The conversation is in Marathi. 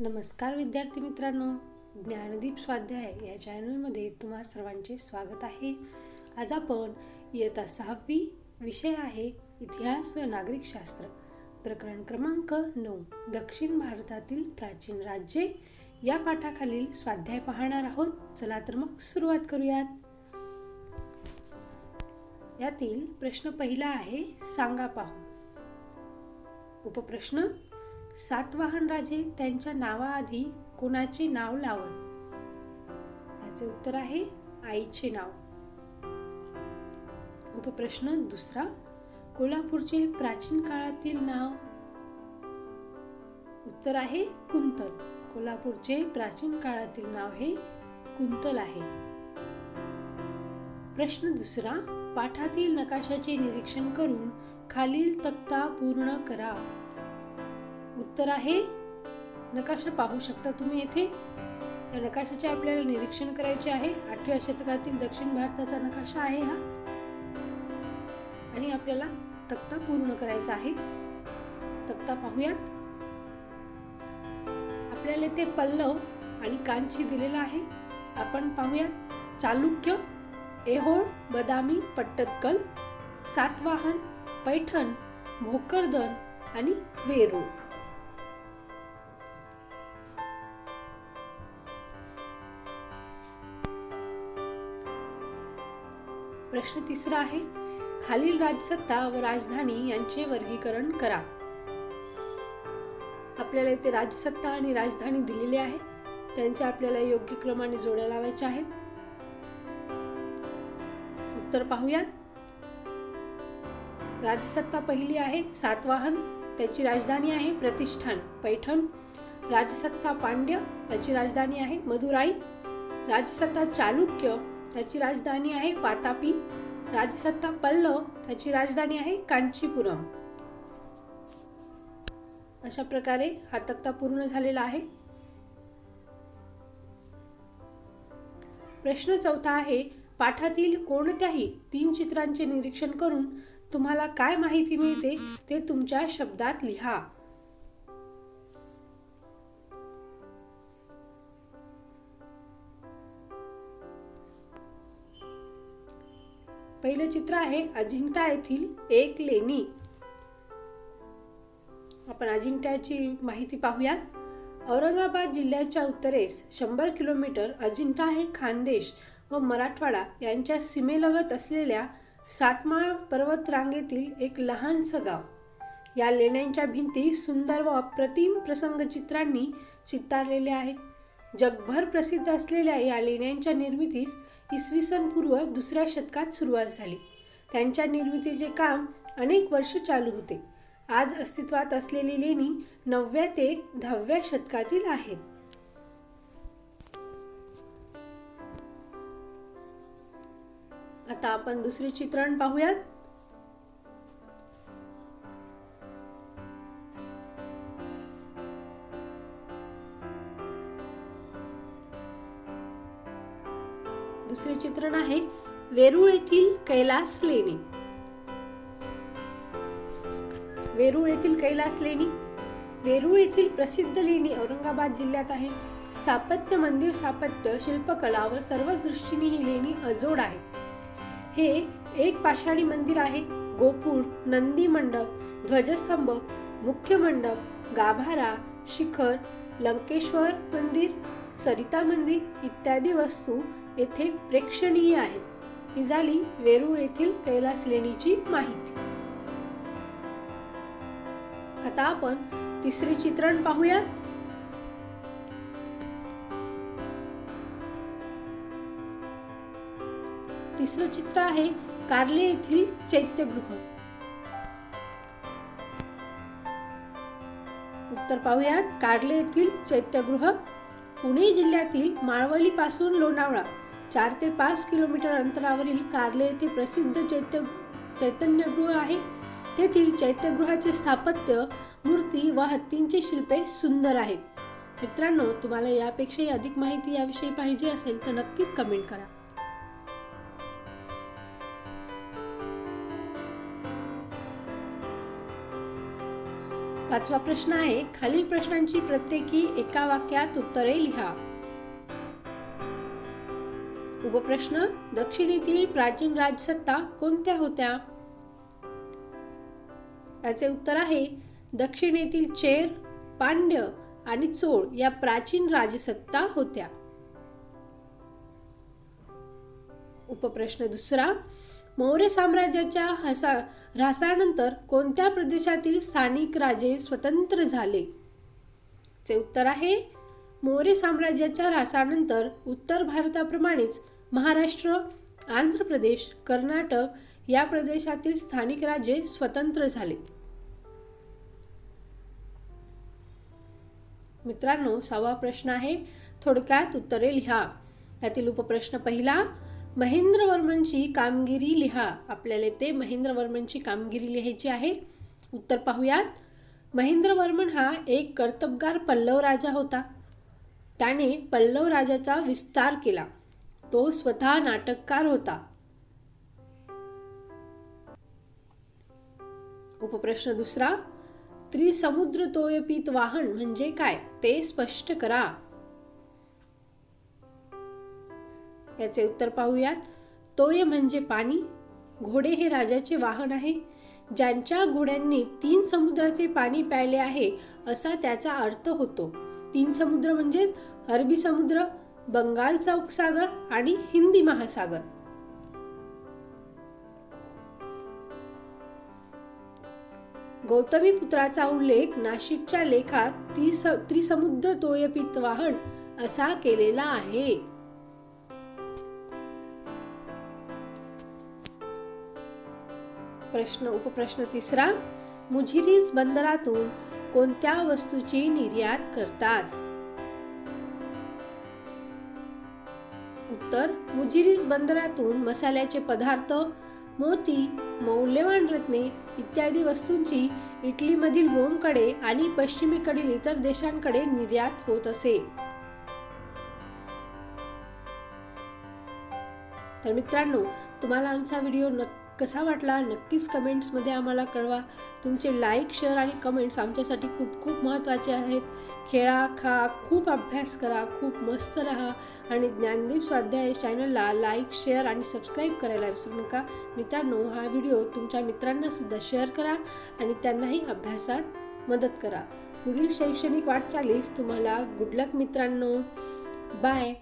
नमस्कार विद्यार्थी मित्रांनो ज्ञानदीप स्वाध्याय या चॅनलमध्ये तुम्हा सर्वांचे स्वागत आहे. आज आपण इयत्ता सहावी विषय आहे इतिहास व नागरिकशास्त्र. प्रकरण क्रमांक नऊ दक्षिण भारतातील प्राचीन राज्ये या पाठाखालील स्वाध्याय पाहणार आहोत. चला तर मग सुरुवात करूयात. यातील प्रश्न पहिला आहे सांगा पाहू. उपप्रश्न सातवाहन राजे त्यांच्या नावाआधी कोणाचे नाव लावत? याचे उत्तर आहे आईचे नाव. उपप्रश्न दुसरा कोल्हापूरचे प्राचीन काळातील नाव? उत्तर आहे कुंतल. कोल्हापूरचे प्राचीन काळातील नाव हे कुंतल आहे. प्रश्न दुसरा पाठातील नकाशाचे निरीक्षण करून खालील तक्ता पूर्ण करा. उत्तर आहे. नकाशा पाहू शकता तुम्ही येथे. या नकाशाचे आपल्याला निरीक्षण करायचे आहे. आठव्या शतकातील दक्षिण भारताचा नकाशा आहे हा. आणि आपल्याला तक्ता पूर्ण करायचा आहे. तक्ता पाहूयात. आपल्याला ते पल्लव आणि कांची दिलेला आहे. आपण पाहूयात. चालुक्य एहोळ बदामी पट्टदकल सातवाहन पैठण भोकरदन आणि वेरूळ. प्रश्न तिसरा आहे खालील राजसत्ता व राजधानी यांचे वर्गीकरण करा. आपल्याला इथे राजसत्ता आणि राजधानी दिलेली आहे. त्यांचे आपल्याला योग्य क्रमाने जोड्या लावायच्या आहेत. उत्तर पाहूयात. राजसत्ता पहिली आहे सातवाहन त्याची राजधानी आहे प्रतिष्ठान पैठण. राजसत्ता पांड्य त्याची राजधानी आहे मदुराई. राजसत्ता चालुक्य त्याची राजधानी आहे वातापी. राजसत्ता पल्लव त्याची राजधानी आहे कांचीपुरम. अशा प्रकारे हा तक्ता पूर्ण झालेला आहे. प्रश्न चौथा आहे पाठातील कोणत्याही तीन चित्रांचे निरीक्षण करून तुम्हाला काय माहिती मिळते ते तुमच्या शब्दात लिहा. पहिलं चित्र आहे अजिंठा येथील एक लेणी. आपण अजिंठ्याची माहिती पाहूयात. औरंगाबाद जिल्ह्याच्या उत्तरेस शंभर किलोमीटर अजिंठा हे खानदेश व मराठवाडा यांच्या सीमेलगत असलेल्या सातमाळ पर्वतरांगेतील एक लहानसं गाव. या लेण्यांच्या भिंती सुंदर व अप्रतिम प्रसंगचित्रांनी चित्तारलेल्या आहेत. जगभर प्रसिद्ध असलेल्या या लेण्यांच्या निर्मितीस इसवी सन पूर्व दुसऱ्या शतकात सुरुवात झाली. त्यांच्या निर्मितीचे काम अनेक वर्ष चालू होते. आज अस्तित्वात असलेली लेणी नवव्या ते दहाव्या शतकातील आहेत. आता आपण दुसरे चित्रण पाहूयात. दुसरे चित्रण आहे वेरूळ येथील कैलास लेणी. वेरूळ येथील कैलास लेणी. वेरूळ येथील प्रसिद्ध लेणी औरंगाबाद जिल्ह्यात आहे. स्थापत्य मंदिर स्थापत्य शिल्पकलावर सर्वच दृष्टीने ही लेणी अजोड आहे. हे एक पाषाणी मंदिर आहे. गोपूर नंदी मंडप ध्वजस्तंभ मुख्य मंडप गाभारा शिखर लंकेश्वर मंदिर सरिता मंदिर इत्यादी वस्तू येथे प्रेक्षणीय आहेत. ही झाली वेरूळ येथील कैलास लेणीची माहिती. आता आपण तिसरे चित्रण पाहूयात. तिसरं चित्र आहे कार्ले येथील चैत्यगृह. उत्तर पाहूयात. कार्ले येथील चैत्यगृह पुणे जिल्ह्यातील माळवली पासून लोणावळा. चार ते पाच किलोमीटर अंतरावरील कार्ले येथे प्रसिद्ध चैत्य चैतन्यगृह आहे. तेथील चैत्यगृहाचे स्थापत्य मूर्ती व हत्तींची शिल्पे सुंदर आहेत. मित्रांनो तुम्हाला यापेक्षाही अधिक माहिती याविषयी पाहिजे असेल तर नक्कीच कमेंट करा. पाचवा प्रश्न आहे खालील प्रश्नांची प्रत्येकी एका वाक्यात उत्तरे लिहा. उपप्रश्न दक्षिणेतील प्राचीन राजसत्ता कोणत्या होत्या? त्याचे उत्तर आहे दक्षिणेतील चेर पांड्य आणि चोळ या प्राचीन राजसत्ता होत्या. उपप्रश्न दुसरा मौर्य साम्राज्याच्या हसा ऱ्हासानंतर कोणत्या प्रदेशातील स्थानिक राजे स्वतंत्र झाले? चे उत्तर आहे मौर्य साम्राज्याच्या ऱ्हासानंतर उत्तर भारताप्रमाणेच महाराष्ट्र आंध्र प्रदेश कर्नाटक या प्रदेशातील स्थानिक राजे स्वतंत्र झाले. मित्रांनो सहावा प्रश्न आहे. थोडक्यात उत्तरे लिहा. यातील उपप्रश्न पहिला महेंद्रवर्मनची कामगिरी लिहा. आपल्याला ते महेंद्रवर्मनची कामगिरी लिहायची आहे. उत्तर पाहूयात. महेंद्रवर्मन हा एक कर्तबगार पल्लव राजा होता. त्याने पल्लव राजाचा विस्तार केला. तो स्वतः नाटककार होता. उपप्रश्न दुसरा त्रिसमुद्र तोयपीत वाहन म्हणजे काय ते स्पष्ट करा. याचे उत्तर पाहूयात. तोय म्हणजे पाणी. घोडे हे राजाचे वाहन आहे. ज्यांच्या घोड्यांनी तीन समुद्राचे पाणी प्यायले आहे असा त्याचा अर्थ होतो. तीन समुद्र म्हणजेच अरबी समुद्र. बंगालचा उपसागर आणि हिंदी महासागर. गौतमी पुत्राचा उल्लेख नाशिकच्या लेखात त्रिसमुद्र तोयपित वाहन असा केलेला आहे. प्रश्न उपप्रश्न तिसरा मुझिरीस बंदरातून कोणत्या वस्तूची निर्यात करतात? उत्तर मुजिरीस बंदरातून मसाल्याचे पदार्थ मोती मौल्यवान रत्ने इत्यादी वस्तूंची इटलीमधील रोमकडे आणि पश्चिमेकडील इतर देशांकडे निर्यात होत असे. तर मित्रांनो तुम्हाला आमचा व्हिडिओ नक्की कसा वाटला नक्कीच कमेंट्समध्ये आम्हाला कळवा. तुमचे लाईक शेअर आणि कमेंट्स आमच्यासाठी खूप खूप महत्त्वाचे आहेत. खेळा खा खूप अभ्यास करा खूप मस्त राहा. आणि ज्ञानदीप स्वाध्याय चॅनलला लाईक शेअर आणि सबस्क्राईब करायला विसरू नका. मित्रांनो हा व्हिडिओ तुमच्या मित्रांनासुद्धा शेअर करा आणि त्यांनाही अभ्यासात मदत करा. पुढील शैक्षणिक वाटचालीस तुम्हाला गुड लक मित्रांनो. बाय